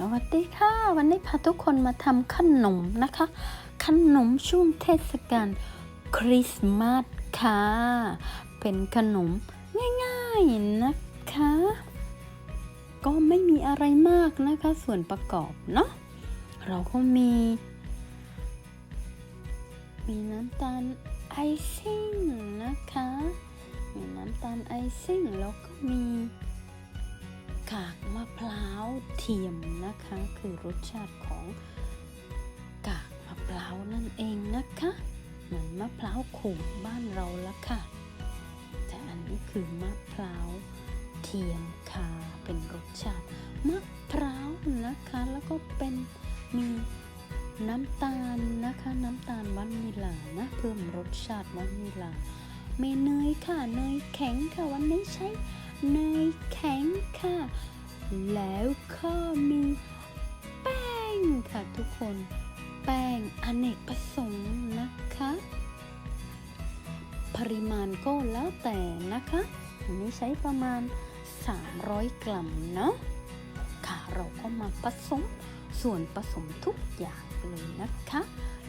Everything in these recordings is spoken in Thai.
สวัสดีค่ะ วันนี้พาทุกคนมาทำขนมนะคะ ขนมช่วงเทศกาลคริสต์มาสค่ะ เป็นขนมง่ายๆนะคะ ก็ไม่มีอะไรมากนะคะ ส่วนประกอบเนาะเราก็มี มีน้ำตาลไอซิ่งนะคะ มีน้ำตาลไอซิ่งแล้วก็มีกากมะพร้าว เทียมนะคะ คือรสชาติของกากมะพร้าวนั่นเองนะคะ เหมือนมะพร้าวขูดบ้านเราละค่ะ แต่อันนี้คือมะพร้าวเทียมค่ะเป็นรสชาติมะพร้าวนะคะ แล้วก็เป็นมีน้ำตาลนะคะ น้ำตาลวานิลานะเพิ่มรสชาติวานิลาเมเนยค่ะเนยแข็งค่ะวันนี้ใช้เนยแข็งค่ะ แล้วก็มีแป้งค่ะทุกคน แป้งอเนกประสงค์นะคะ ปริมาณก็แล้วแต่นะคะ อันนี้ใช้ประมาณ 300 กรัมเนาะค่ะเราก็มาผสมส่วนผสมทุกอย่างเลยนะคะ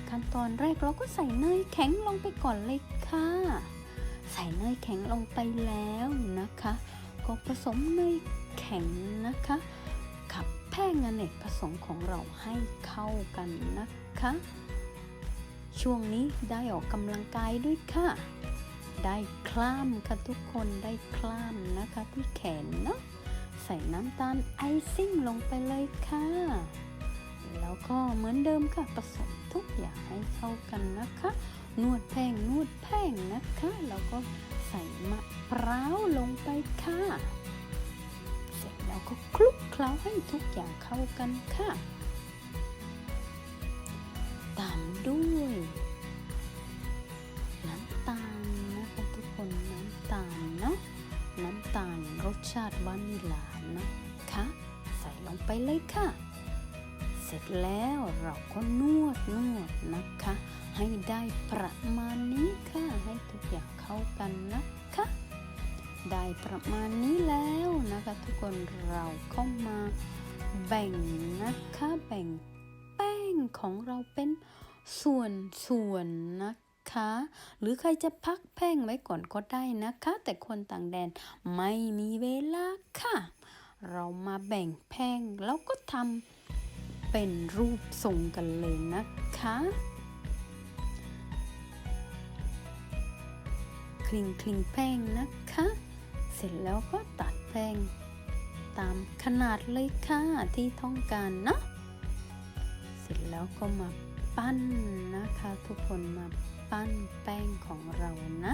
ขั้นตอนแรกเราก็ใส่เนยแข็งลงไปก่อนเลยค่ะ ใส่เนยแข็งลงไปแล้วนะคะ ก็ผสมเนย แข็งนะคะกับแป้งอเนกประสงค์ของเราให้เข้ากันนะคะ ช่วงนี้ได้ออกกำลังกายด้วยค่ะ ได้คล่ามค่ะทุกคนได้คล่ามนะคะที่แขนเนาะใส่น้ำตาลไอซิ่งลงไปเลยค่ะ แล้วก็เหมือนเดิมค่ะผสมทุกอย่างให้เข้ากันนะคะ นวดแป้งนวดแป้งนะคะ แล้วก็ใส่มะพร้าวลงไปค่ะ เร็จแล้วก็คลุกเคล้าให้ทุกอย่างเข้ากันค่ะ ตามด้วย น้ำตาลนะคะทุกคนน้ำตาลเนาะน้ำตาลรสชาติวานิลานะคะใส่ลงไปเลยค่ะ เสร็จแล้วเราก็นวดนวดนะคะ ให้ได้ประมาณนี้ค่ะ ให้ทุกอย่างเข้ากันนะคะ ได้ประมาณนี้แล้ว นะคะ ทุกคนเราก็มาแบ่งนะคะแบ่งแป้งของเราเป็นส่วนส่วนๆนะคะ หรือใครจะพักแป้งไว้ก่อนก็ได้นะคะ แต่คนต่างแดนไม่มีเวลาค่ะ เรามาแบ่งแป้งแล้วก็ทำเป็นรูปทรงกันเลยนะคะคลิงคลิงแป้งนะคะ เสร็จแล้วก็ตัด แป้งตามขนาดเลยค่ะที่ต้องการนะ เสร็จแล้วก็มาปั้นนะคะทุกคนมาปั้นแป้งของเรานะ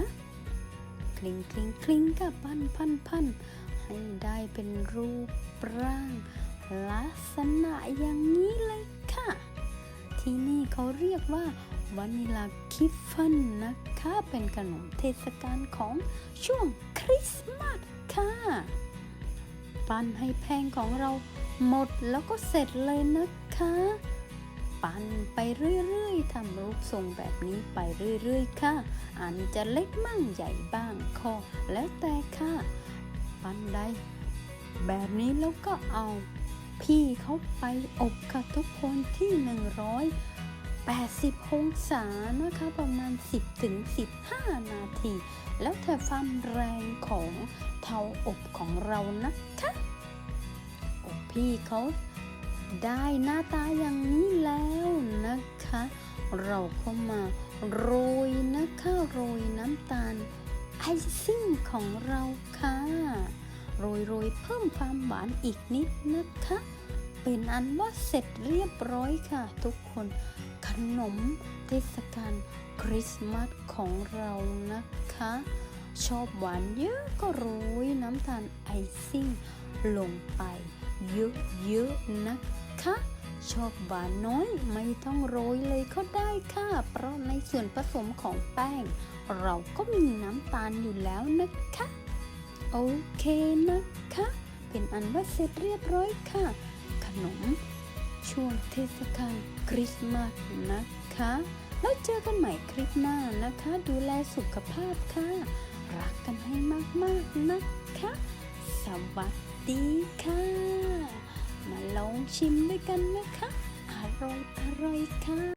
คลิงคลิงคลิงก็ปั้นปั้นปั้นให้ได้เป็นรูปร่าง ลักษณะอย่างนี้เลยค่ะ ที่นี่เขาเรียกว่าวานิลาคิฟเฟนนะคะ เป็นขนมเทศกาลของช่วงคริสต์มาส ปั้นให้แพงของเราหมดแล้วก็เสร็จเลยนะคะ ปั้นไปเรื่อยๆทำรูปทรงแบบนี้ไปเรื่อยๆค่ะ อันจะเล็กมั่งใหญ่บ้างข้อแล้วแต่ค่ะ ปั้นได้แบบนี้แล้วก็เอา พี่เขาไปอบค่ะทุกคนที่ 80 องศานะคะประมาณ 10ถึง15 นาที แล้วแต่ความแรงของเตาอบของเรานะคะอบพี่เขาได้หน้าตาอย่างนี้แล้วนะคะ เราก็มาโรยนะคะโรยน้ำตาลไอซิ่งของเราค่ะโรยโรยเพิ่มความหวานอีกนิดนะคะ เป็นอันว่าเสร็จเรียบร้อยค่ะทุกคน นมเทศกาลคริสต์มาสของเรานะคะ ชอบหวานเยอะก็โรยน้ำตาลไอซิ่งลงไปเยอะๆนะคะ ชอบหวานน้อยไม่ต้องโรยเลยก็ได้ค่ะ เพราะในส่วนผสมของแป้ง เราก็มีน้ำตาลอยู่แล้วนะคะ โอเคนะคะ เป็นอันว่าเสร็จเรียบร้อยค่ะ ขนม ช่วงเทศกาลคริสต์มาสนะคะ แล้วเจอกันใหม่คลิปหน้านะคะ ดูแลสุขภาพค่ะ รักกันให้มากๆนะคะ สวัสดีค่ะ มาลองชิมด้วยกันนะคะ อร่อยอร่อยค่ะ